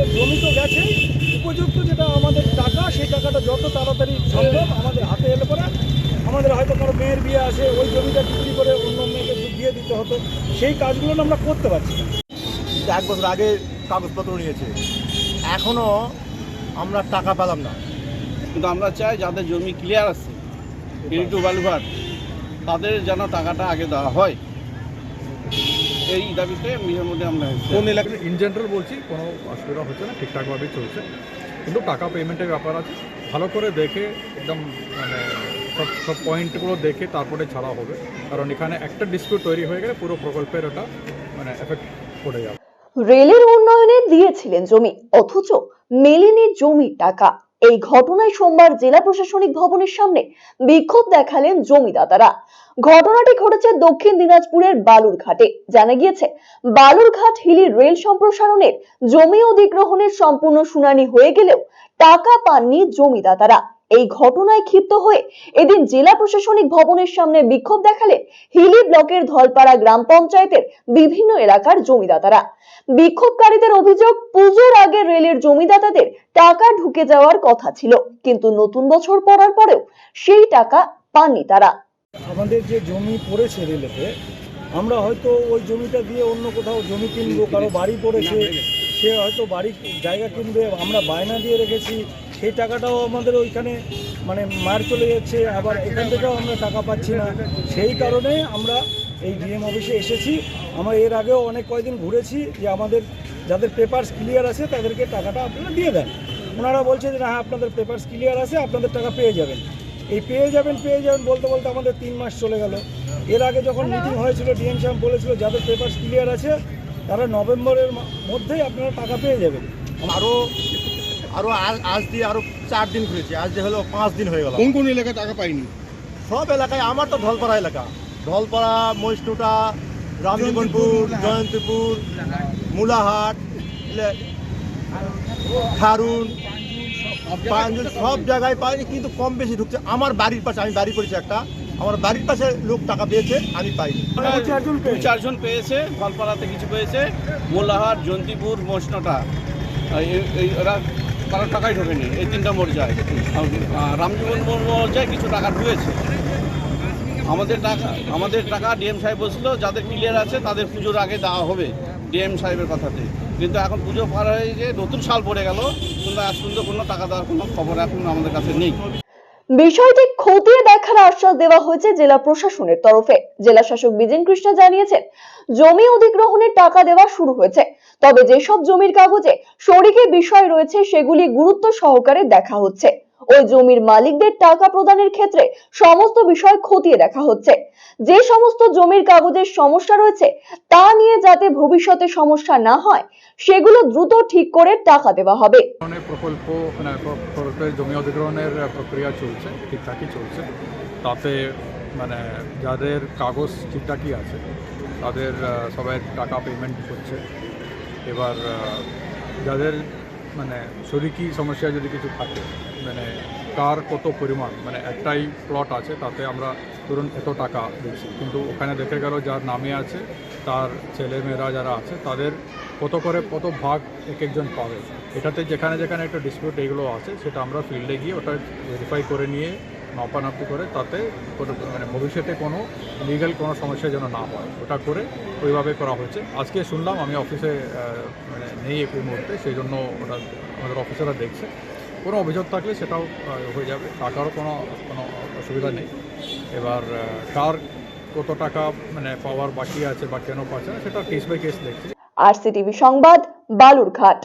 আমাদের জমি তো গেছে উপযুক্ত যেটা আমাদের টাকা সেই টাকাটা যত তাড়াতাড়ি সম্ভব আমাদের হাতে এলে পরে আমাদের হয়তো কোনো মেয়ের বিয়ে আছে ওই জমিটা বিক্রি করে অন্য মেয়েকে দিয়ে দিতে হতো সেই কাজগুলো আমরা করতে পারছি না। এক বছর আগে কাগজপত্র নিয়েছে এখনও আমরা টাকা পেলাম না। কিন্তু আমরা চাই যাদের জমি ক্লিয়ার আছে টু বালুঘাট তাদের যেন টাকাটা আগে দেওয়া হয়। এই দাবিতে নিজের মধ্যে আমরা কোন এলাকায়? ইন জেনারেল বলছি কোনো অসুবিধা হচ্ছে না ঠিকঠাকভাবেই চলছে। কিন্তু টাকা পেমেন্টের ব্যাপার আছে। ভালো করে দেখে একদম মানে সব সব পয়েন্টগুলো দেখে তারপরে ছাড়া হবে। কারণ এখানে একটা ডিসপিউট তৈরি হয়ে গেলে পুরো প্রকল্পের ওটা মানে এফেক্ট পড়ে যাবে। রেলের উন্নয়নে দিয়েছিলেন জমি অথচ মেলেনি জমি টাকা। এই ঘটনায় সোমবার জেলা প্রশাসনিক ভবনের সামনে বিক্ষোভ দেখালেন জমিদাতারা। ঘটনাটি ঘটেছে দক্ষিণ দিনাজপুরের বালুরঘাটে। জানা গিয়েছে, বালুরঘাট হিলি রেল সম্প্রসারণের জমি অধিগ্রহণের সম্পূর্ণ শুনানি হয়ে গেলেও টাকা পাননি জমিদাতারা। এই ঘটনায় ক্ষিপ্ত হয়ে এদিন জেলা প্রশাসনিক ভবনের সামনে বিক্ষোভ দেখালেন হিলি ব্লকের ধলপাড়া গ্রাম পঞ্চায়েতের বিভিন্ন এলাকার জমিদাতারা। বিক্ষোভকারীদের অভিযোগ, পুজোর আগে রেলের জমিদাতাদের টাকা ঢুকে যাওয়ার কথা ছিল, কিন্তু নতুন বছর পড়ার পরেও সেই টাকা পাননি তারা। আমাদের যে জমি পড়েছে রেলেতে, আমরা হয়তো ওই জমিটা দিয়ে অন্য কোথাও জমি কিনবো, কারও বাড়ি পড়েছে সে হয়তো বাড়ি জায়গা কিনবে, আমরা বায়না দিয়ে রেখেছি, সেই টাকাটাও আমাদের ওইখানে মানে মার চলে যাচ্ছে, আবার এখান থেকেও আমরা টাকা পাচ্ছি না। সেই কারণে আমরা এই ডিএম অফিসে এসেছি। আমরা এর আগেও অনেক কয়দিন ঘুরেছি যে আমাদের যাদের পেপারস ক্লিয়ার আছে, তাদেরকে টাকাটা আপনারা দিয়ে দেন। ওনারা বলছে যে, না, আপনাদের পেপারস ক্লিয়ার আছে, আপনাদের টাকা পেয়ে যাবেন। এই পেয়ে যাবেন পেয়ে যাবেন বলতে বলতে আমাদের তিন মাস চলে গেল। এর আগে যখন মিটিং হয়েছিল, ডিএম সাহেব বলেছিল, যাদের পেপার ক্লিয়ার আছে তারা নভেম্বরের মধ্যেই আপনারা টাকা পেয়ে যাবেন। আরও আরও আজ- আজ দিয়ে আরও চার দিন ঘুরেছি। আজ দিয়ে হলো পাঁচ দিন হয়ে গেল। কোন কোন এলাকায় টাকা পাইনি? সব এলাকায় আমার তো ঢলপাড়া এলাকা। ঢলপাড়া মহিষ্ণুটা রামজীবনপুর জয়ন্তীপুর মুলাহাট খারুন সব জায়গায় পাইনি কিন্তু কম বেশি ঢুকছে। আমার বাড়ির পাশে আমি বাড়ি করেছি একটা। আমার বাড়ির পাশে লোক টাকা পেয়েছে আমি পাইনি। চারজন দু চারজন পেয়েছে ফলপাড়াতে কিছু পেয়েছে মোলাহাট জন্তিপুর মসনটা এই ওরা কারও টাকাই ঢোকেনি এই তিনটা মর্যায় রামজীবন মর্যায় কিছু টাকা ঢুকেছে। আমাদের টাকা আমাদের টাকা ডিএম সাহেব বলছিল যাদের ক্লিয়ার আছে তাদের পুজোর আগে দেওয়া হবে ডিএম সাহেবের কথাতে। কিন্তু এখন পুজো পার হয়ে যে নতুন সাল পড়ে গেল কিন্তু আজ পর্যন্ত কোনো টাকা দেওয়ার কোনো খবর এখন আমাদের কাছে নেই। বিষয়টি খতিয়ে দেখার আশ্বাস দেওয়া হয়েছে জেলা প্রশাসনের তরফে। জেলা শাসক বিজেন কৃষ্ণা জানিয়েছেন, জমি অধিগ্রহণের টাকা দেওয়া শুরু হয়েছে। তবে যেসব জমির কাগজে শরিকের বিষয় রয়েছে, সেগুলি গুরুত্ব সহকারে দেখা হচ্ছে। ওই জমির মালিকদের টাকা প্রদানের ক্ষেত্রে সমস্ত বিষয় খতিয়ে দেখা হচ্ছে। যে সমস্ত জমির কাগজের সমস্যা রয়েছে, তা নিয়ে যাতে ভবিষ্যতে সমস্যা না হয়, সেগুলো দ্রুত ঠিক করে টাকা দেওয়া হবে। প্রকল্প মানে প্রকল্পের জমি অধিগ্রহণের প্রক্রিয়া চলছে, ঠিকঠাকই চলছে। তাতে মানে যাদের কাগজ ঠিকঠাকই আছে, তাদের সবাই টাকা পেমেন্ট করছে। এবার যাদের মানে শরিকি সমস্যা যদি কিছু থাকে মানে কার কত পরিমাণ মানে একটাই প্লট আছে, তাতে আমরা ধরুন এত টাকা দিচ্ছি। কিন্তু ওখানে দেখে গেল যার নামে আছে, তার ছেলেমেয়েরা যারা আছে, তাদের কত করে কত ভাগ এক একজন পাবে। এটাতে যেখানে যেখানে একটা ডিসপিউট এগুলো আছে, সেটা আমরা ফিল্ডে গিয়ে ওটা ভেরিফাই করে নিয়ে মাপানাপি করে তাতে মানে ভবিষ্যতে কোনো লিগ্যাল কোনো সমস্যা যেন না হয়, ওটা করে ওইভাবে করা হয়েছে। আজকে শুনলাম, আমি অফিসে মানে নেই এই মুহূর্তে, সেই জন্য ওটা আমাদের অফিসাররা দেখছে। কোনো অভিযোগ থাকলে সেটাও হয়ে যাবে। টাকারও কোনো কোনো অসুবিধা নেই। এবার কার কত টাকা মানে পাওয়ার বাকি আছে বা কেন পাচ্ছে সেটা কেস বাই কেস দেখছি। আরসিটিভি সংবাদ, বালুরঘাট।